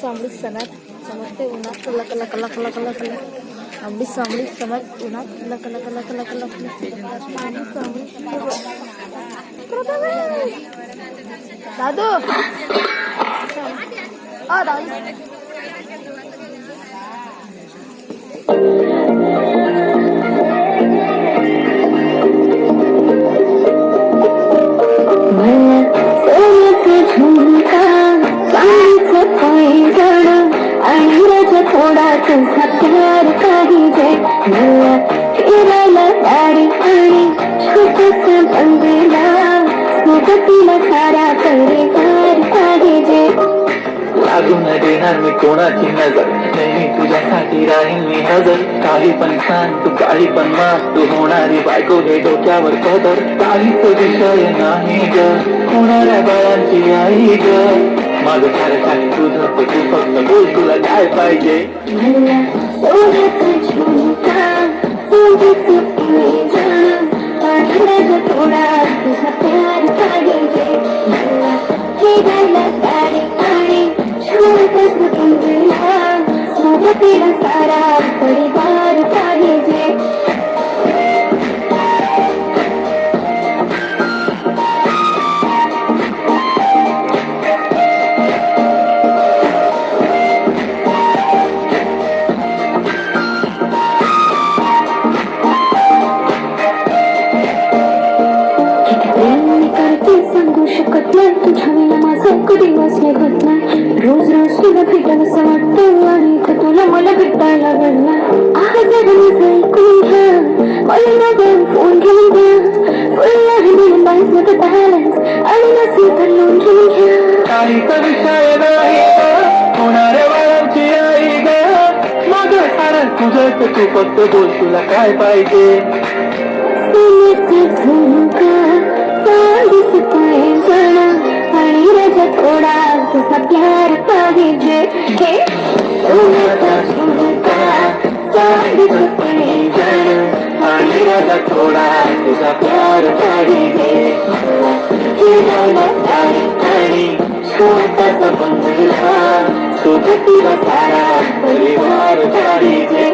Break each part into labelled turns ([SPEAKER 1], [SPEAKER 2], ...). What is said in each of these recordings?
[SPEAKER 1] सामडी सणात चमकते उन्हात कला कला कला कला कला कला आंबडी सामडी सणात उन्हात कला कला कला कला कला कला सामडी दादू! आ दादू.
[SPEAKER 2] तुझा प्यार पाहिजे मला फिरायला गाडी आणि छोटस बंगला सोबतीला सारा परिवार पाहिजे.
[SPEAKER 3] लागू न देणार मी कोणाची नजर. नेहमी तुझ्यासाठी राहील मी हजर. काही पण सांग तू काही पण माग. तू होणारी बायको हे डोक्यावर पदर काहीच विषय नाही ग. होणाऱ्या बाळांची आई ग. माझं सारं काही तुझं तर तू फक्त बोल तुला काय पाहिजे
[SPEAKER 2] मला सोन्याचं कधी निघत नाही रोज रोज तुला भेटावं असं वाटतं आणि तुला मला भेटायला लागला आज जर ऐकून घ्या मला नगर फोन घेऊन द्या फुल आहे दिलं बाईस बॅलन्स आणि नसेल तर लोन घेऊन घ्या
[SPEAKER 3] काहीच विषय नाही ग. होणाऱ्या बाळांची आई ग. माझं सारं तुझं तर तू फक्त बोल तुला काय पाहिजे?
[SPEAKER 2] थोडा तुझा प्यार पाहिजे हे
[SPEAKER 3] थोडा तुझा प्यार पाहिजे सोबतीला सारा परिवार पाहिजे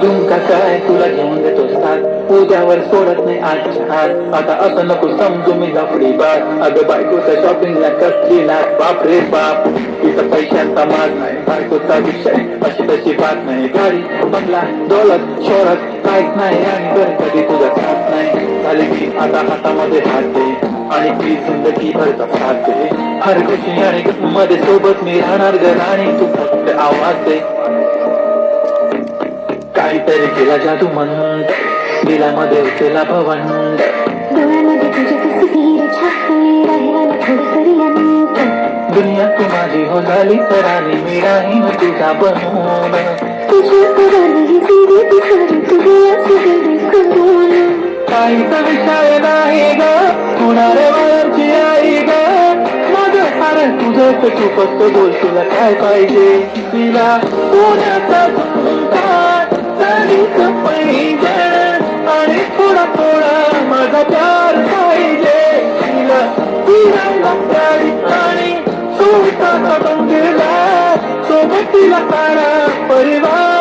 [SPEAKER 3] झुमका काय तुला घेऊन देतो साथ. उद्यावर सोडत नाही आजच्या हात आता असं नको समजू मी लफडी बात अगं बायकोच्या शॉपिंगला कसली ना बाप रे बाप. तिथं पैशांचा माग नाही बायकोचा विषय. अशी तशी बात नाही. गाडी बंगला दौलत शोहरत काहीच नाही. आणि घर कधी तुझा साथ नाही. झाले की आता हातामध्ये हात दे. आणि ती जिंदगी भर साथ दे. हर खुशी आणि मध्ये सोबत मी राहणार घर. आणि तू फक्त आवाज दे. काहीतरी केला जादू मंद. दिलामध्ये केला भवंड.
[SPEAKER 2] डोळ्यामध्ये तस्वीर छापली राहिला
[SPEAKER 3] दुनिया तू माझी हो झाली सरानी मी राहीन तुझा बनून.
[SPEAKER 2] तुझ्या पराली सिरी पिसारी तुझे असं करून.
[SPEAKER 3] काहीच विषय नाही ग होणाऱ्या वयाची आई ग? माझं सारं तुझं तू फक्त बोल तुला काय पाहिजे? तिला पुण्याचा झुमका चांदीचं पैंजण आणि थोडा थोडा माझा प्यार पाहिजे तिला फिरायला गाडी आणि सोबताचा बंगला सोबत तिला सारा परिवार